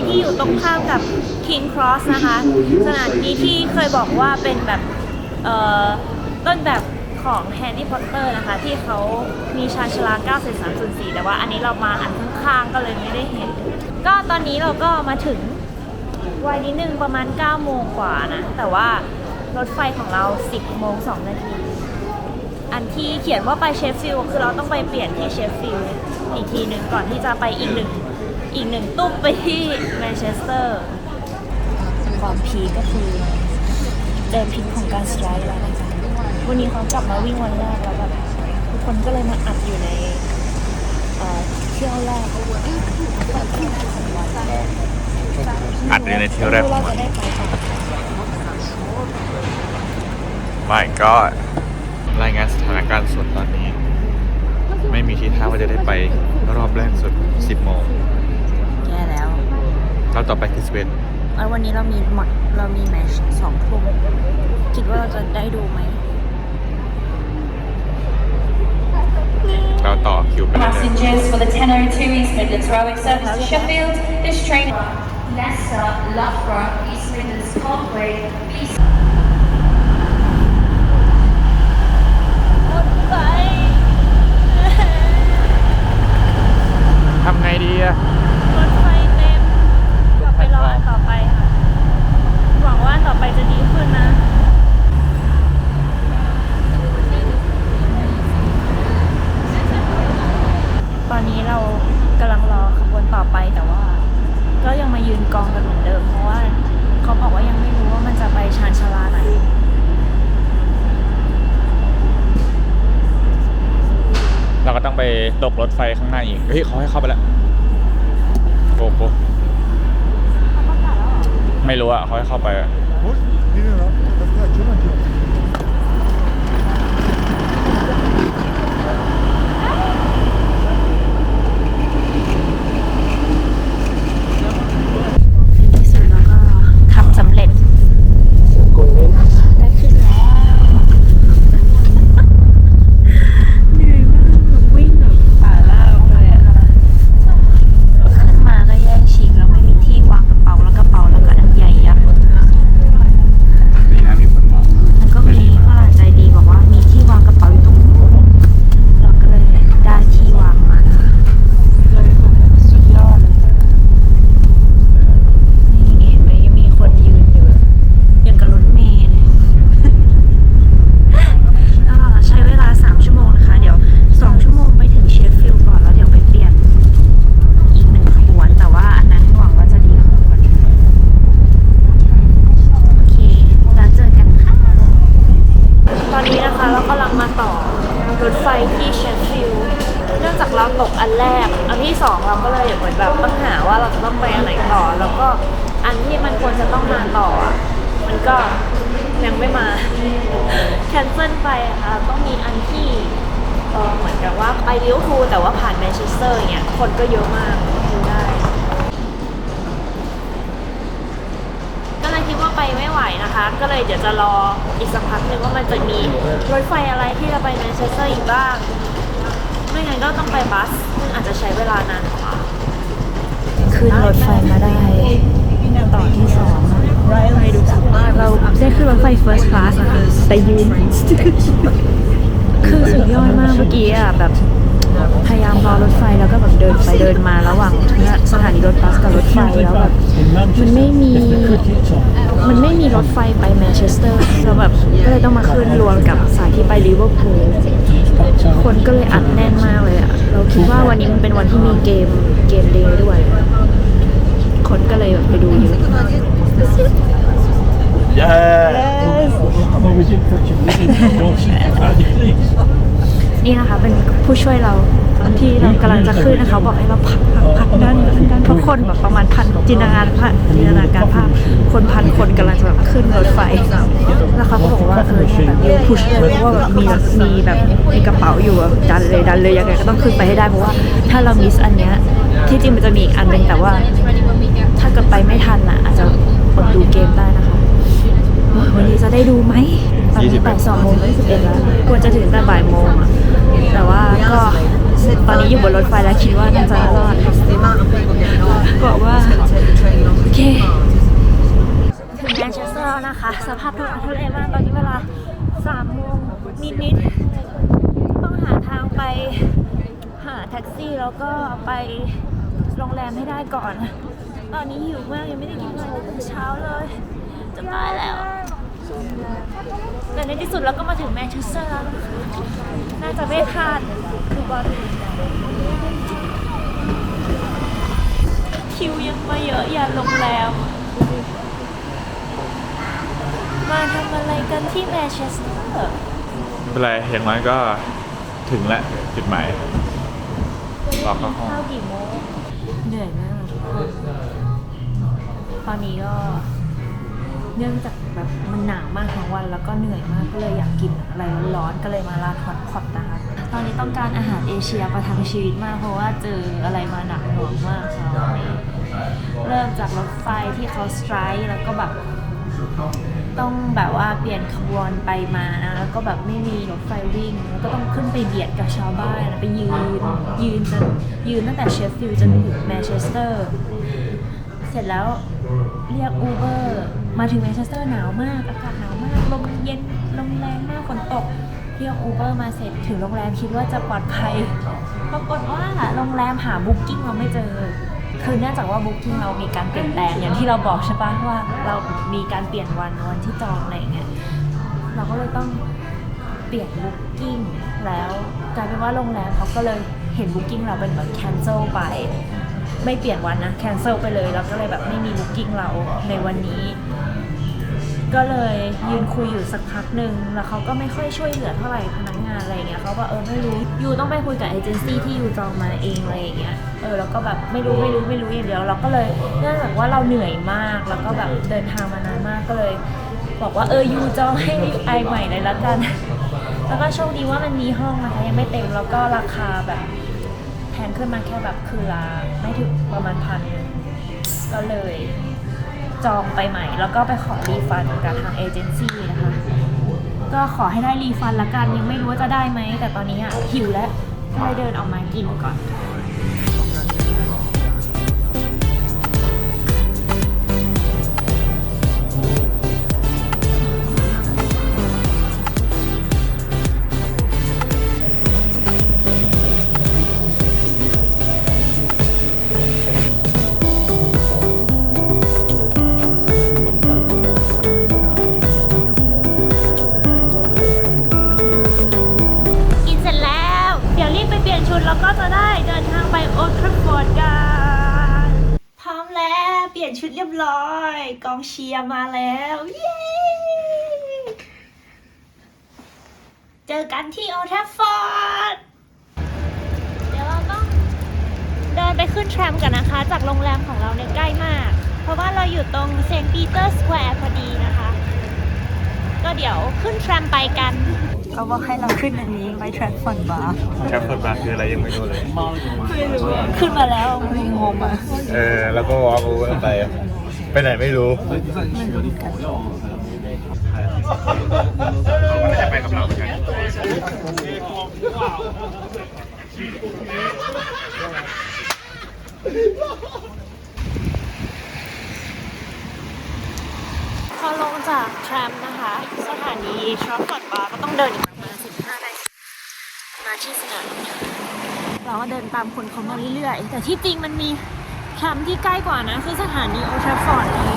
นสถานีที่อยู่ตรงข้ามกับ King Cross นะคะ สถานีที่เคยบอกว่าเป็นแบบต้นแบบของแฮร์รี่พอตเตอร์นะคะ ที่เขามีชาญชาลา9 3 0 4แต่ว่าอันนี้เรามาอันข้างๆก็เลยไม่ได้เห็น ก็ตอนนี้เราก็มาถึงวัยนิดนึงประมาณ 9 โมงกว่านะ แต่ว่ารถไฟของเรา 10 โมง 2 นาที อันที่เขียนว่าไปเชฟฟิลด์คือเราต้องไปเปลี่ยนที่เชฟฟิลด์อีกทีหนึ่งก่อนที่จะไปอีกหนึ่ง อีกหนึ่งตุ้มไปที่แมนเชสเตอร์ความพีก็คือเดินพิงของการสไลด์แล้วนะคะวันนี้เขากลับมาวิ่งวันแรกแล้วแบบทุกคนก็เลยมาอัดอยู่ในเที่ยวแรกอัดอยู่ในเที่ยวแรกของมันไม่ก็รายงานสถานการณ์สดตอนนี้ ไม่มีทีท่าว่าจะได้ไปรอบแรกสุด 10โมง แล้วต่อไปคือสเปนแล้ววันนี้เรามีหมัดเรามีแมตชสองทุ่มคิดว่าเราจะได้ดูไหมเราต่อคิวไปเรื่อย Passengers for the 1002 East Midlands Railway service to Sheffield. This train Leicester, Loughborough, East Midlands Parkway, East ไปๆทำไงดีอะ รถไฟเต็มกลับไปรออันต่อไปค่ะ หวั งว่าต่อไปจะดีขึ้นนะ ตอนนี้เรากำลังรอขบวนต่อไปแต่ว่า ก็ยังมายืนกองกันเหมือนเดิม เพราะว่าเขาบอกว่ายังไม่รู้ว่ามันจะไปชานชาลาไหนเราก็ต้องไปตกรถไฟข้างหน้าอีก เฮ้ยเขาให้เข้าไปแล้ว โอ้โห ไม่รู้อะเขาให้เข้าไปอะที่สุดแล้วก็ทำสำเร็จ ได้ขึ้นแล้วเหนื่อยมากแบบวิ่งแบบป่าลาบเลยอะขึ้นมาก็แย่งชิงแล้วไม่มีที่วางกระเป๋าแล้วกระเป๋าแล้วก็อันใหญ่ยักษ์ ดีนะมีคนมอง มันก็มีฝรั่งใจดีบอกว่ามีที่วางกระเป๋าอยู่ตรงนู้นเราก็เลยได้ที่วางมานะคะสุดยอดเลยนี่เห็นไหมยังมีคนยืนอยู่ยังกับรถเมล์เลย ก็ใช้เวลา 3 ชั่วโมงนะคะ เดี๋ยว 2 ชั่วโมงไปถึงเชฟฟิลด์ก่อนแล้วเดี๋ยวไปเปลี่ยนอีกหนึ่งขบวน แต่ว่าอันนั้นหวังว่าจะดีขึ้นกว่านี้โอเค แล้วเจอกันค่ะ ตอนนี้นะคะเรากำลังมาต่อรถไฟที่เชฟฟิลด์เนื่องจากเราตกอันแรก อันที่สองเราก็เลยเหมือนแบบต้องหาว่าเราจะต้องไปอันไหนต่อ แล้วก็อันที่มันควรจะต้องมาต่ออะมันก็ยังไม่มา แคนเซิลไปอะค่ะต้องมีอันที่เออเหมือนกับว่าไปลิเวอร์พูลแต่ว่าผ่านแมนเชสเตอร์เนี่ยคนก็เยอะมากดูได้ ก็เลยคิดว่าไป ไม่ไหวนะคะก็เลยเดี๋ยวจะรออีกสักพักหนึ่งว่ามันจะมีรถไฟอะไรที่จะไปแมนเชสเตอร์อีกบ้าง ไม่งั้นก็ต้องไปบัสซึ่งอาจจะใช้เวลานานกว่าขึ้นรถไฟมาได้ต่อที่สองไปดูเราได้ขึ้นรถไฟ first class นะคะแต่ยืนคือสุดยอดมากเมื่อกี้อะแบบ พยายามรอรถไฟแล้วก็แบบเดินไปเดินมาระหว่างสถานีรถบัสกับรถไฟแล้วแบบมันไม่มีมันไม่มีรถไฟไปแมนเชสเตอร์เราแบบก็เลยต้องมาขึ้นรวมกับสายที่ไปลิเวอร์พูลคนก็เลยอัดแน่นมากเลยอะเราคิดว่าวันนี้มันเป็นวันที่มีเกมเกมเดย์ด้วย คนก็เลยแบบไปดูเยอะเย้ นี่นะคะเป็นผู้ช่วยเราตอนที่เรากำลังจะขึ้นนะคะบอกให้เราพักพักพักด้านด้านด้นเพราะคนแบบประมาณพันจินตนาการภาพจินตนาการภาพคนพันคนกำลังจะแบบขึ้นรถไฟแล้วเขาก็บอกว่าเออแบบยูพุชเลยเพราะว่าแบบมีมีแบบมีกระเป๋าอยู่ดันเลยดันเลยยังไงก็ต้องขึ้นไปให้ได้เพราะว่าถ้าเรามิสอันเนี้ยที่จริงมันจะมีอีกอันหนึ่งแต่ว่า ถ้าเกิดไปไม่ทันอะอาจจะอดดูเกมได้นะคะวันนี้จะได้ดูไหม อนนี้21บ่ายสองโมงยี่สิบเอ็ดแล้วควรจะถึงแต่บ่ายโมงอะแต่ว่าก็ตอนนี้อยู่บนรถไฟแล้วคิดว่าน่าจะรอดบอกว่าโอเคถึงแมนเชสเตอร์แล้วนะคะ สภาพทุกทุเรศมากตอนนี้เวลาสามโมงนิดๆต้องหาทางไปหาแท็กซี่แล้วก็ไปโรงแรมให้ได้ก่อน ตอนนี้หิวมากยังไม่ได้กินอะไรตั้งแต่เช้าเลยจะตายแล้ว แต่ในที่สุดเราก็มาถึงแมนเชสเตอร์แล้วนะคะน่าจะไม่พลาดดูบอลคิวยังมาเยอะอย่าโรงแรมมาทำอะไรกันที่แมนเชสเตอร์ไม่เป็นไรอย่างน้อยก็ถึงแล้วจุดหมายรอเข้าห้องข้าวกี่โมงเหนื่อยมากทุกคนตอนนี้ก็เนื่องจาก แบบมันหนาวมากทั้งวันแล้วก็เหนื่อยมากก็เลยอยากกินอะไรร้อนๆก็เลยมาร้านฮอตพอตนะคะตอนนี้ต้องการอาหารเอเชียประทังชีวิตมาก เพราะว่าเจออะไรมาหนักหน่วงมากค่ะเริ่มจากรถไฟที่เขาสไตร์แล้วก็แบบต้องแบบว่าเปลี่ยนขบวนไปมานะแล้วก็แบบไม่มีรถไฟวิ่ง แล้วก็ต้องขึ้นไปเบียดกับชาวบ้านไปยืนยืนจนยืนตั้งแต่เชฟฟิลด์จนถึงแมนเชสเตอร์ เสร็จแล้วเรียกอูเบอร์มาถึงแมนเชสเตอร์หนาวมาก อากาศหนาวมาก ลมเย็น ลมแรงมาก ฝนตก เรียกอูเบอร์มาเสร็จถึงโรงแรมคิดว่าจะปลอดภัย ปรากฏว่าโรงแรมหาบุ๊กิ้งเราไม่เจอ คือเนื่องจากว่าบุ๊กิ้งเรามีการเปลี่ยนแปลงอย่างที่เราบอกใช่ปะว่าเรามีการเปลี่ยนวันวันที่จองอะไรเงี้ย เราก็เลยต้องเปลี่ยนบุ๊กิ้งแล้วกลายเป็นว่าโรงแรมเขาก็เลยเห็นบุ๊กิ้งเราเป็นเหมือน cancel ไป ไม่เปลี่ยนวันนะ cancel ไปเลยแล้วก็เลยแบบไม่มีบุ๊กิ้งเราในวันนี้ ก็เลยยืนคุยอยู่สักพักหนึ่งแล้วเขาก็ไม่ค่อยช่วยเหลือเท่าไหร่พนักงานอะไรเงี้ยเขาบอกเออไม่รู้ยูต้องไปคุยกับเอเจนซี่ที่ยูจองมาเองอะไรเงี้ยเออแล้วก็แบบไม่รู้ไม่รู้ไม่รู้อย่างเดียวเราก็เลยเนื่องจากว่าเราเหนื่อยมากแล้วก็แบบเดินทางมานานมากก็เลย บอกว่าเออยูจองให้ไอใหม่เลยละกันแล้วก็โชคดีว่ามันมีห้องนะคะยังไม่เต็มแล้วก็ราคาแบบ แพงขึ้นมาแค่แบบคือละไม่ถึงประมาณพันก็เลยจองไปใหม่ แล้วก็ไปขอรีฟันกับทางเอเจนซี่นะคะก็ขอให้ได้รีฟันละกันยังไม่รู้ว่าจะได้ไหมแต่ตอนนี้อะหิวแล้วก็เลยเดินออกมากินก่อน ชียร์มาแล้วเย้เจอกันที่โอทราฟอร์ดเดี๋ยวเราต้องเดินไปขึ้นแทรมกันนะคะ จากโรงแรมของเราเนี่ยใกล้มาก เพราะว่าเราอยู่ตรงเซนต์ปีเตอร์สแควร์พอดีนะคะ ก็เดี๋ยวขึ้นแทรมไปกันเขาบอกให้เราขึ้นอันนี้ไปแทรมฟอนบาร์แคปเปิดมาคืออะไรยังไม่รู้เลยขึ้นมาแล้วงงอะ เออ แล้วก็วอล์กโอเวอร์ไป ไปไหนไม่รู้ไม่จะไปกับเราเหมือนกันพอลงจากแทรมนะคะ สถานีทรัฟฟอร์ดบาร์ก็ต้องเดินอีกประมาณ15นาทีมาที่สนามเราก็เดินตามคนเขามาเรื่อยๆ แต่ที่จริงมันมี แทรมที่ใกล้กว่านะคือสถานีโอทราฟอร์ดเลย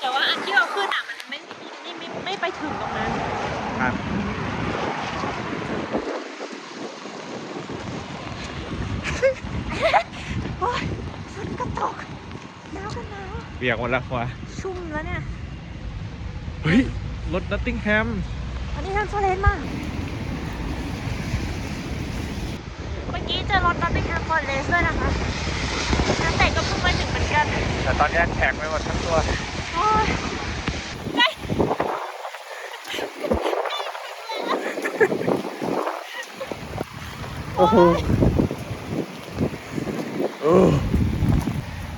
แต่ว่าอันที่เราขึ้นอะมันไม่ไม่ไม่ไม่ไปถึงตรงนั้น ครับ โอ๊ยฝนก็ตกหนาวก็หนาวเบียกหมดแล้ววะชุ่มแล้วเนี่ยเฮ้ย รถนัตติงแฮมอันนี้ทำโซเลนมากเมื่อกี้เจอรถนัตติงแฮมฟอร์เรสด้วยนะคะ นักเตะก็เพิ่งมาถึงเหมือนกัน แต่ตอนนี้แข็งไปหมดทั้งตัวโอ้ยใกล้โอ้โห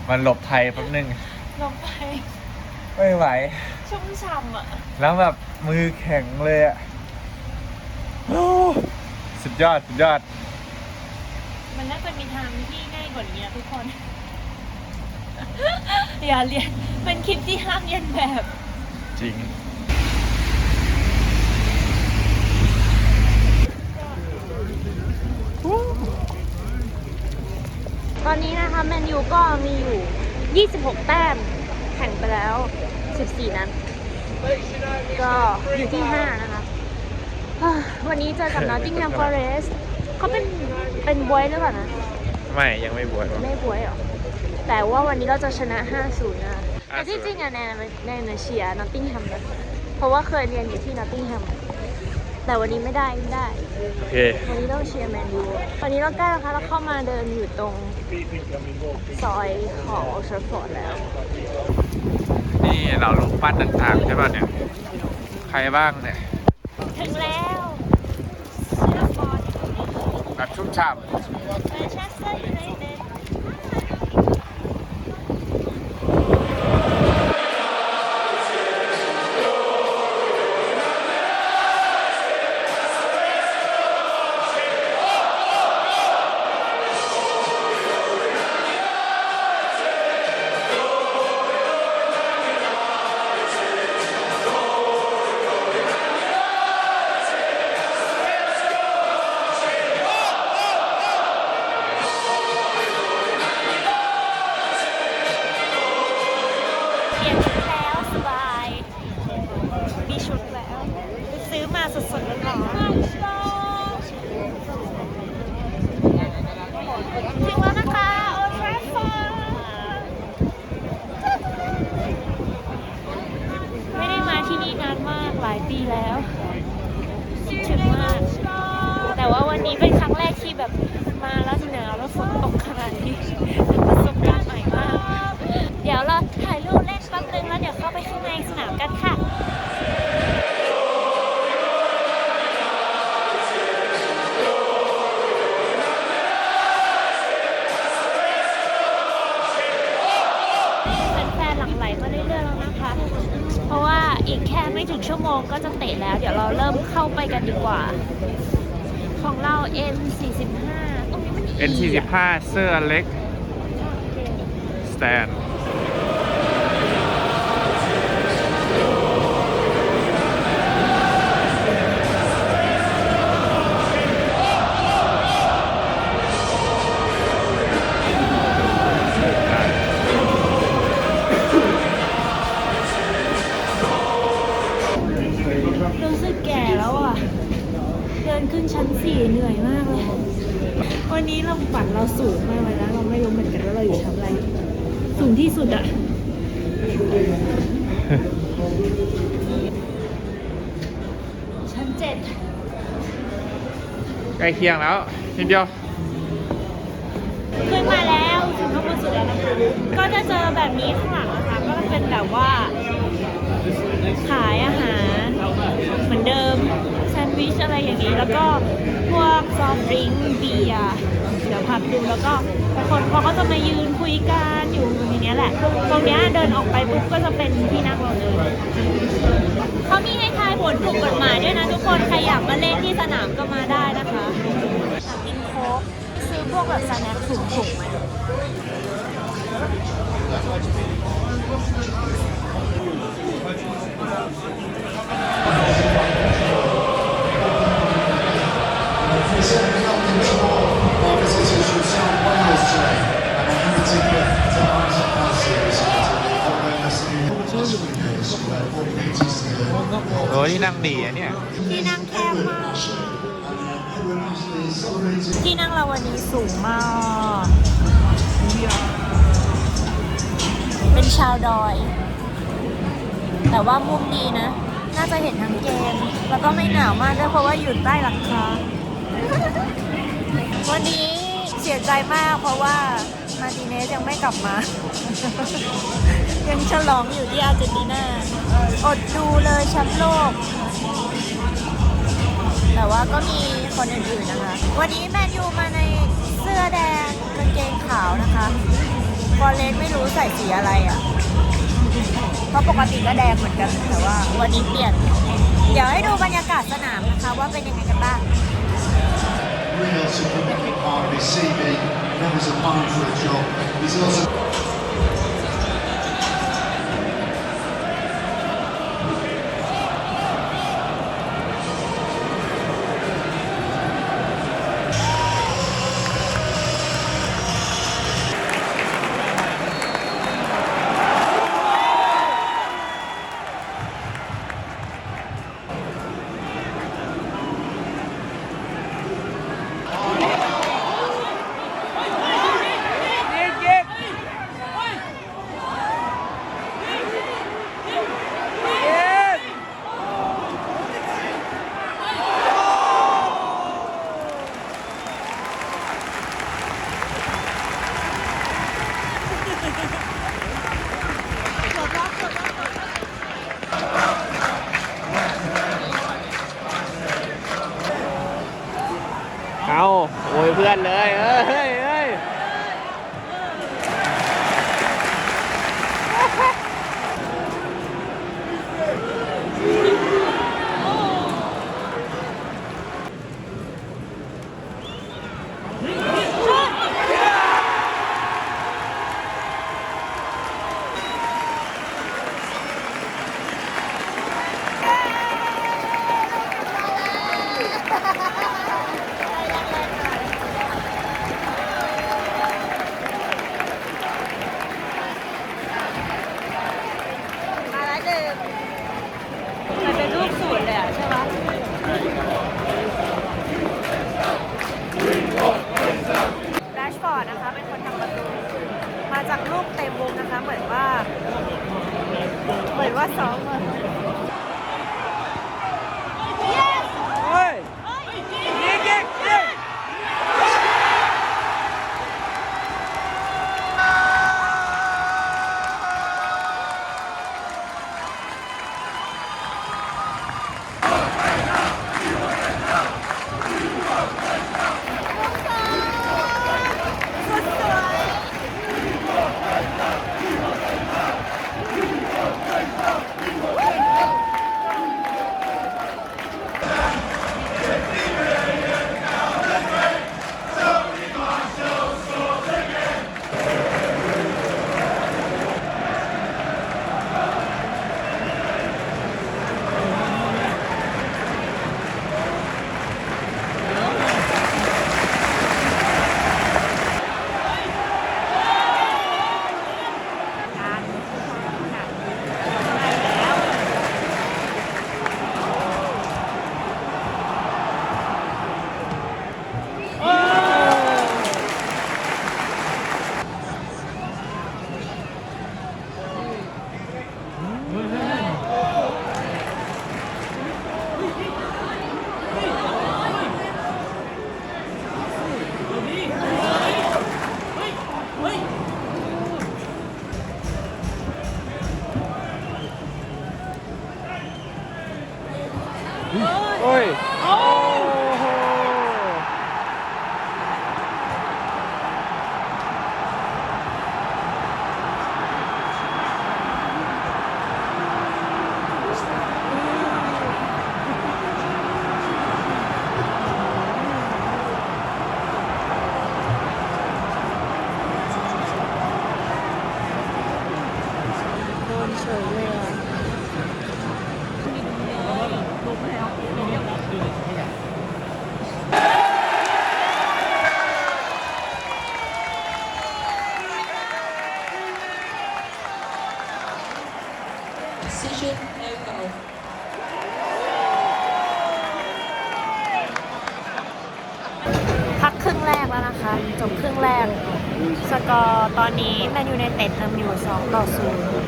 มันหลบไทยแป๊บนึงลงไปไม่ไหว ชุ่มฉ่ำอะ แล้วแบบมือแข็งเลยอะโอ้สุดยอด สุดยอด มันน่าจะมีทางที่ง่าย กว่านี้นะทุกคน อย่าเรียน เป็นคลิปที่ห้ามเรียนแบบ จริง ตอนนี้นะคะแมนยูก็มีอยู่ 26 แต้ม แข่งไปแล้ว 14 นัด ก็อยู่ที่ 5 นะคะอ่าวันนี้เจอกับ Nottingham Forest เขาเป็นเป็นบวยหรือเปล่านะ ไม่ยังไม่บวชไม่บวยหรอ แต่ว่าวันนี้เราจะชนะ 5-0นะ แต่5-0ที่จริงอะแนนแนนเชียร์นอตติงแฮมนะเพราะว่าเคยเรียนอยู่ที่นอตติงแฮม แต่วันนี้ไม่ได้ไม่ได้ โอเค วันนี้ต้องเชียร์แมนยูวันนี้เราใกล้แล้วค่ะเราเข้ามาเดินอยู่ตรงซอยของโอชฟอร์ดแล้ว นี่เราลูกปั้นต่างๆใช่ป่ะเนี่ย ใครบ้างเนี่ย ถึงแล้วเชฟฟอร์ด แบ N45 ตรงนี้มันำ N45 เสื้อเล็กสแตน เคียงแล้วนิดเดียว ขึ้นมาแล้วถึงข้างบนสุดแล้วนะคะก็จะเจอแบบนี้ข้างหลังนะคะก็จะเป็นแบบว่า ขายอาหารเหมือนเดิมแซนด์วิชอะไรอย่างนี้แล้วก็ อฟต์ดริงก์เบียร์เดี๋ยวพาไปดูแล้วก็คนเขาก็จะมายืนคุยกันอยู่ในเนี้ยแหละ ตรงเนี้ยเดินออกไปปุ๊บก็จะเป็นที่นั่งเราเลยเขามีให้ทายผลถูกกฎหมายด้วยนะทุกคนใครอยากมาเล่นที่สนามก็มาได้นะคะกินโค้กซื้อพวกแบบสแน็คถุงๆไหม โอ้ยนี่นั่งดีอะเนี่ย ที่นั่งแคบมาก ที่นั่งเราวันนี้สูงมาก เป็นชาวดอย แต่ว่ามุมดีนะ น่าจะเห็นทั้งเกม แล้วก็ไม่หนาวมากด้วยเพราะว่าอยู่ใต้หลังคา วันนี้เสียใจมากเพราะว่ามาร์ติเนสยังไม่กลับมา ยังฉลองอยู่ที่อาร์เจนตินาอดดูเลยแชมป์โลก แต่ว่าก็มีคนอื่นๆนะคะ วันนี้แมนยูมาในเสื้อแดงกางเกงขาวนะคะฟอร์เรสไม่รู้ใส่สีอะไรอะ่ะเพราะปกติก็แดงเหมือนกันแต่ว่าวันนี้เปลี่ยน เดี๋ยวให้ดูบรรยากาศสนามนะคะว่าเป็นยังไงกันบ้าง Wilson from the Kick of this CV, a for a job. He's also... เพื่อนเลยเอ้ยเฮ้ยเฮ้ย มาแล้วหนึ่งมันเป็นรูปสูตรเลยอะ ใช่ไหมแรชฟอร์ดนะคะ เป็นคนทำประตู มาจากลูกเต็มวงนะคะ เหมือนว่า เหมือนว่าซ้อมมา โอ้ย โอ้โห โดนเฉยเลยอะ Decision no goal. พักค รึ่งแรกแล้วนะคะ จบครึ่งแรก สกอร์ตอนนี้แมนยูไนเต็ดนำอยู่ 2 ต่อ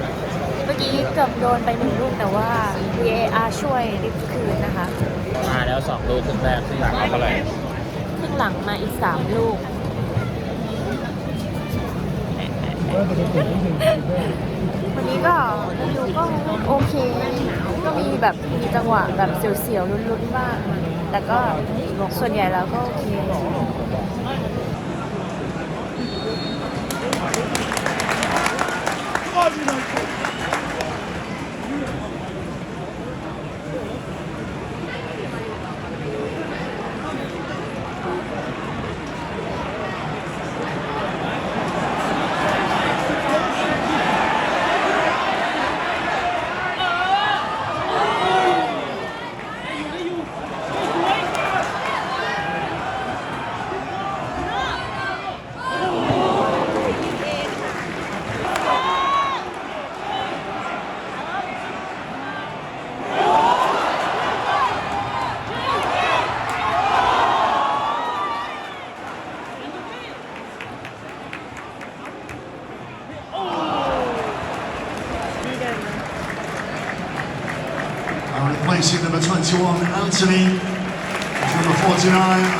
0 เมื่อกี้เกือบโดนไปหนึ่งลูกแต่ว่า VAR ช่วยริบคืนนะคะ มาแล้วสองลูกครึ่งแรกครึ่งหลังเอาเท่าไหร่ครึ่งหลังมาอีก 3 ลูก วันนี้ก็แมนยูก็โอเค ก็มีแบบมีจังหวะแบบเสียวๆลุ้นๆบ้างแต่ก็ส่วนใหญ่แล้วก็โอเค Margin to one, Anthony, number 49.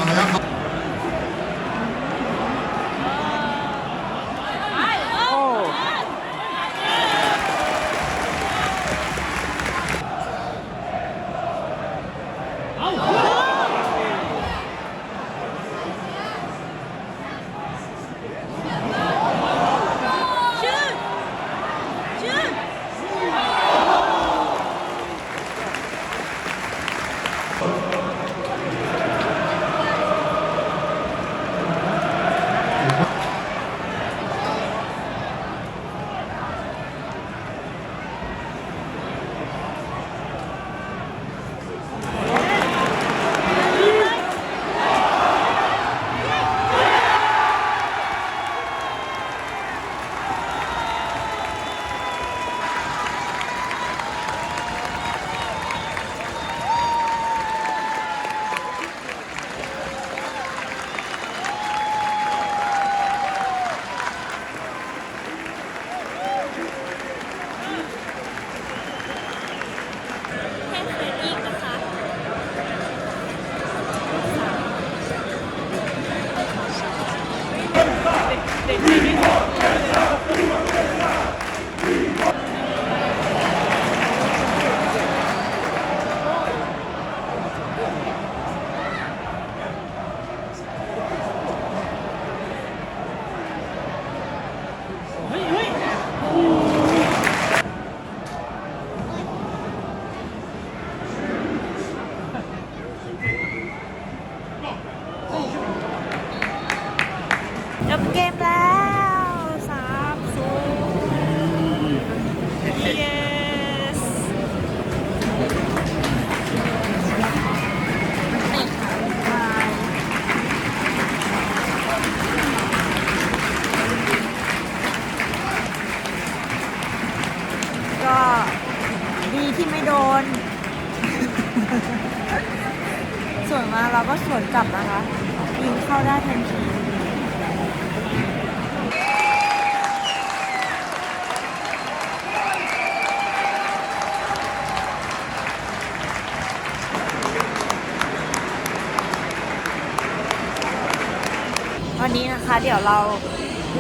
ยวเรา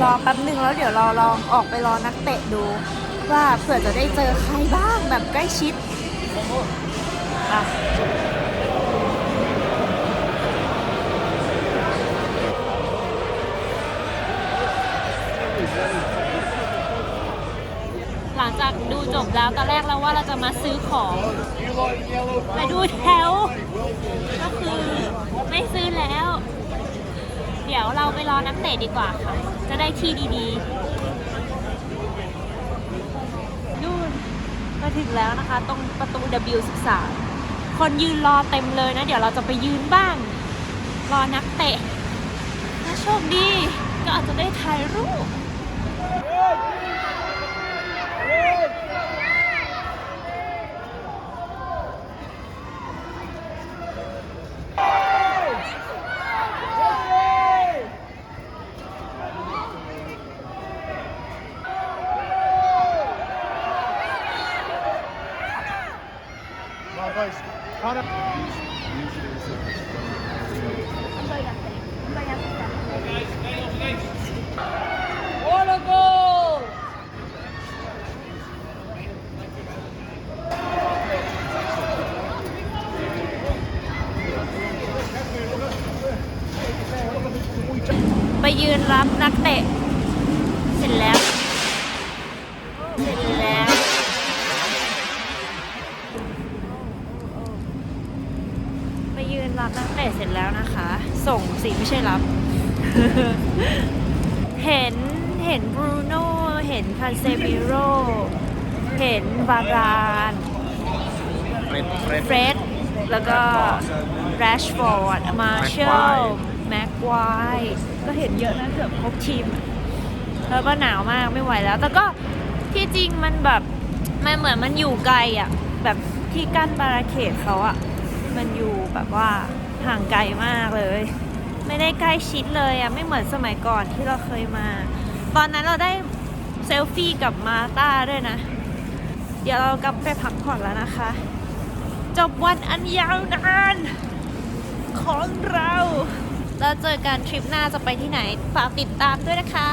รอแป๊บหนึ่งแล้วเดี๋ยวเราลองออกไปรอนักเตะดู ว่าเผื่อจะได้เจอใครบ้างแบบใกล้ชิดอะหลังจากดูจบแล้วตอนแรกเราว่าเราจะมาซื้อของไปดูแถว ก็คือไม่ซื้อแล้ว ดี๋ยวเราไปรอนักเตะดีกว่าค่ะ จะได้ที่ดีๆนู่นมาถึงแล้วนะคะ ตรงประตู W13 คนยืนรอเต็มเลยนะ เดี๋ยวเราจะไปยืนบ้าง รอนักเตะถ้าโชคดีก็อาจจะได้ถ่ายรูป What a goal! ไปยืนรับนักเตะ เสร็จแล้ว เสร็จแล้ว ไปยืนรับนักเตะเสร็จแล้วนะคะ ส่งสิไม่ใช่รับ เห็นเห็นบรูโน่เห็นคาเซมิโรเห็นบารานเฟรดแล้วก็แรชฟอร์ดมาเชลแม็กควายก็เห็นเยอะนะเกือบครบทีมอะแล้วก็หนาวมากไม่ไหวแล้ว แต่ก็ที่จริงมันแบบมันเหมือนมันอยู่ไกลอะ แบบที่กั้นบาราเขตเขาอะ มันอยู่แบบว่าห่างไกลมากเลย ไม่ได้ใกล้ชิดเลยอะไม่เหมือนสมัยก่อนที่เราเคยมา ตอนนั้นเราได้เซลฟี่กับมาต้าด้วยนะ เดี๋ยวเรากลับไปพักผ่อนแล้วนะคะ จบวันอันยาวนานของเรา แล้วเจอกันทริปหน้าจะไปที่ไหน ฝากติดตามด้วยนะคะ